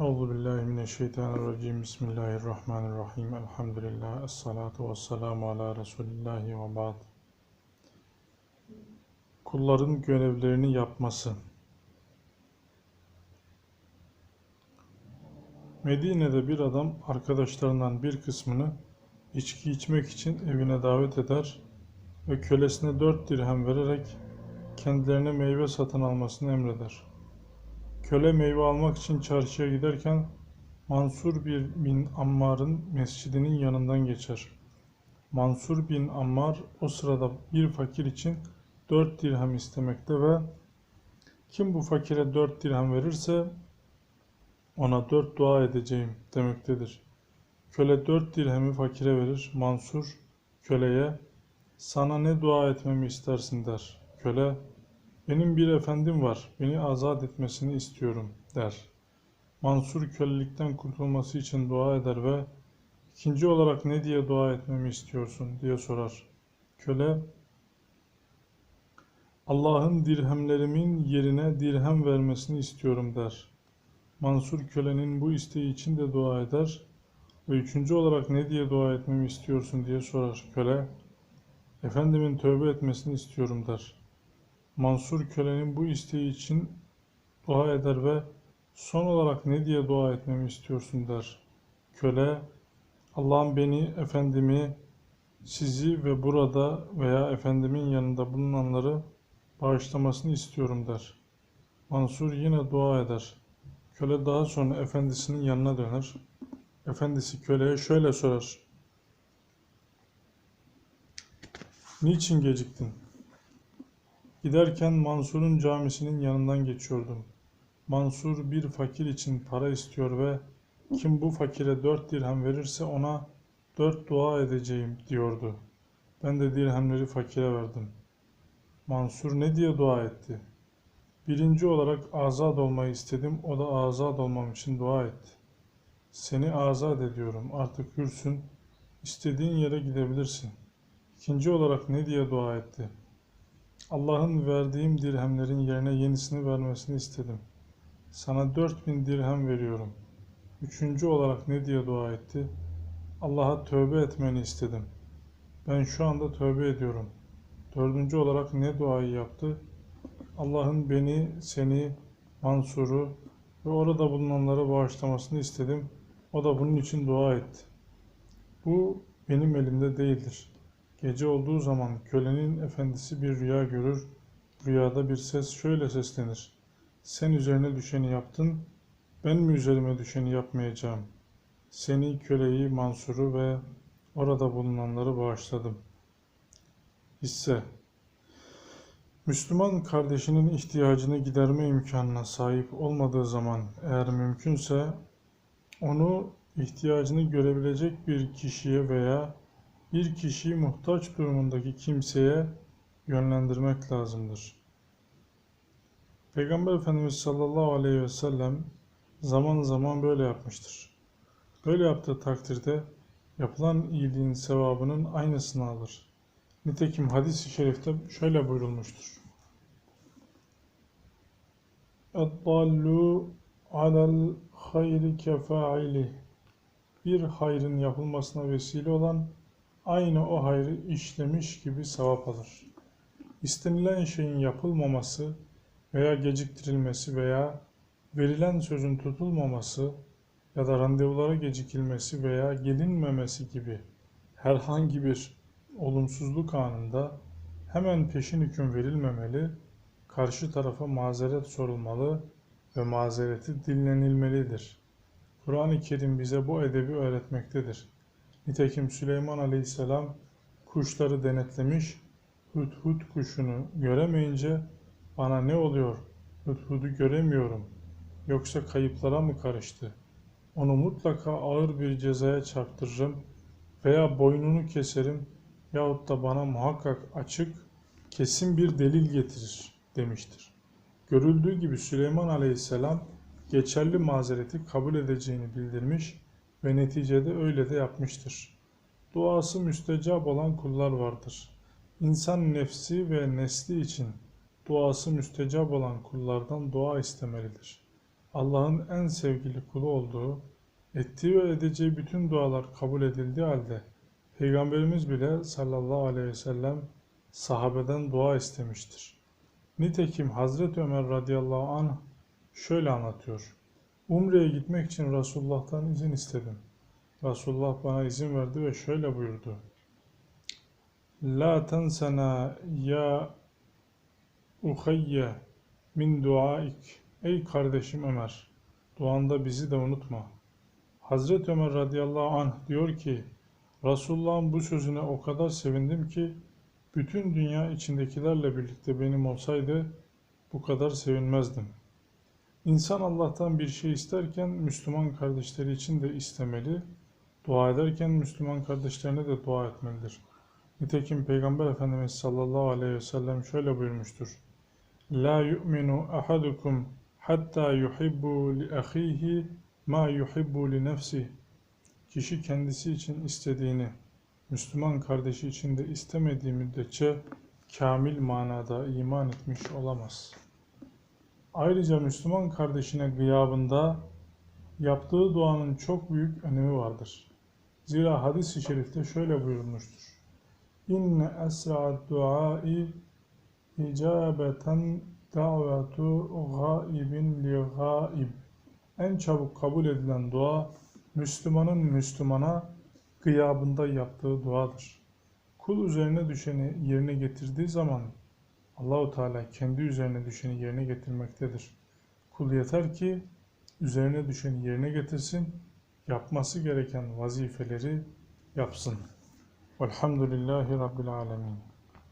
Euzu billahi mineşşeytanirracim. Bismillahirrahmanirrahim. Elhamdülillah. Essalatu vesselamu ala Resulillahi ve ba'd. Kulların görevlerini yapması. Medine'de bir adam arkadaşlarından bir kısmını içki içmek için evine davet eder ve kölesine dört dirhem vererek kendilerine meyve satın almasını emreder. Köle meyve almak için çarşıya giderken Mansur bin Ammar'ın mescidinin yanından geçer. Mansur bin Ammar o sırada bir fakir için dört dirhem istemekte ve kim bu fakire dört dirhem verirse ona dört dua edeceğim demektedir. Köle dört dirhemi fakire verir. Mansur köleye sana ne dua etmemi istersin der. Köle benim bir efendim var, beni azat etmesini istiyorum der. Mansur kölelikten kurtulması için dua eder ve ikinci olarak ne diye dua etmemi istiyorsun diye sorar. Köle Allah'ın dirhemlerimin yerine dirhem vermesini istiyorum der. Mansur kölenin bu isteği için de dua eder ve üçüncü olarak ne diye dua etmemi istiyorsun diye sorar. Köle Efendimin tövbe etmesini istiyorum der. Mansur kölenin bu isteği için dua eder ve son olarak ne diye dua etmemi istiyorsun der. Köle Allah'ım beni, efendimi, sizi ve burada veya efendimin yanında bulunanları bağışlamasını istiyorum der. Mansur yine dua eder. Köle daha sonra efendisinin yanına döner. Efendisi köleye şöyle sorar. Niçin geciktin? Giderken Mansur'un camisinin yanından geçiyordum. Mansur bir fakir için para istiyor ve kim bu fakire dört dirhem verirse ona dört dua edeceğim diyordu. Ben de dirhemleri fakire verdim. Mansur ne diye dua etti? Birinci olarak azat olmayı istedim, o da azat olmam için dua etti. Seni azat ediyorum, artık hürsün, istediğin yere gidebilirsin. İkinci olarak ne diye dua etti? Allah'ın verdiğim dirhemlerin yerine yenisini vermesini istedim. Sana dört bin dirhem veriyorum. Üçüncü olarak ne diye dua etti? Allah'a tövbe etmeni istedim. Ben şu anda tövbe ediyorum. Dördüncü olarak ne duayı yaptı? Allah'ın beni, seni, Mansur'u ve orada bulunanları bağışlamasını istedim. O da bunun için dua etti. Bu benim elimde değildir. Gece olduğu zaman kölenin efendisi bir rüya görür. Rüyada bir ses şöyle seslenir. Sen üzerine düşeni yaptın, ben mi üzerime düşeni yapmayacağım? Seni, köleyi, Mansur'u ve orada bulunanları bağışladım. Hisse Müslüman kardeşinin ihtiyacını giderme imkanına sahip olmadığı zaman eğer mümkünse onu ihtiyacını görebilecek bir kişiye veya bir kişiyi muhtaç durumundaki kimseye yönlendirmek lazımdır. Peygamber Efendimiz sallallahu aleyhi ve sellem zaman zaman böyle yapmıştır. Böyle yaptığı takdirde yapılan iyiliğin sevabının aynısını alır. Nitekim hadis-i şerifte şöyle buyurulmuştur. Eddallu alel hayri kefaili Bir hayrın yapılmasına vesile olan aynı o hayrı işlemiş gibi sevap alır. İstenilen şeyin yapılmaması veya geciktirilmesi veya verilen sözün tutulmaması ya da randevulara gecikilmesi veya gelinmemesi gibi herhangi bir olumsuzluk anında hemen peşin hüküm verilmemeli, karşı tarafa mazeret sorulmalı ve mazereti dinlenilmelidir. Kur'an-ı Kerim bize bu edebi öğretmektedir. Nitekim Süleyman Aleyhisselam kuşları denetlemiş, hudhud kuşunu göremeyince bana ne oluyor, hudhudu göremiyorum, yoksa kayıplara mı karıştı? Onu mutlaka ağır bir cezaya çarptırırım veya boynunu keserim yahut da bana muhakkak açık, kesin bir delil getirir demiştir. Görüldüğü gibi Süleyman Aleyhisselam geçerli mazereti kabul edeceğini bildirmiş ve neticede öyle de yapmıştır. Duası müstecap olan kullar vardır. İnsan nefsi ve nesli için duası müstecap olan kullardan dua istemelidir. Allah'ın en sevgili kulu olduğu, ettiği ve edeceği bütün dualar kabul edildiği halde Peygamberimiz bile sallallahu aleyhi ve sellem sahabeden dua istemiştir. Nitekim Hazreti Ömer radıyallahu anh şöyle anlatıyor. Umre'ye gitmek için Resulullah'tan izin istedim. Resulullah bana izin verdi ve şöyle buyurdu. La tensena ya uhayye min duaik. Ey kardeşim Ömer, duanda bizi de unutma. Hazreti Ömer radıyallahu anh diyor ki, Resulullah'ın bu sözüne o kadar sevindim ki, bütün dünya içindekilerle birlikte benim olsaydı bu kadar sevinmezdim. İnsan Allah'tan bir şey isterken Müslüman kardeşleri için de istemeli, dua ederken Müslüman kardeşlerine de dua etmelidir. Nitekim Peygamber Efendimiz sallallahu aleyhi ve sellem şöyle buyurmuştur. La yu'minu ahadukum hatta yuhibbu li ahihi ma yuhibbu li nefsi. Kişi kendisi için istediğini Müslüman kardeşi için de istemediği müddetçe kamil manada iman etmiş olamaz. Ayrıca Müslüman kardeşine gıyabında yaptığı duanın çok büyük önemi vardır. Zira hadis-i şerifte şöyle buyurulmuştur. İnne esra'd duai icabeten davetu gaibin li gaib. En çabuk kabul edilen dua Müslümanın Müslümana gıyabında yaptığı duadır. Kul üzerine düşeni yerine getirdiği zaman Allahu Teala kendi üzerine düşeni yerine getirmektedir. Kul yeter ki üzerine düşeni yerine getirsin, yapması gereken vazifeleri yapsın. Velhamdülillahi Rabbil Alemin.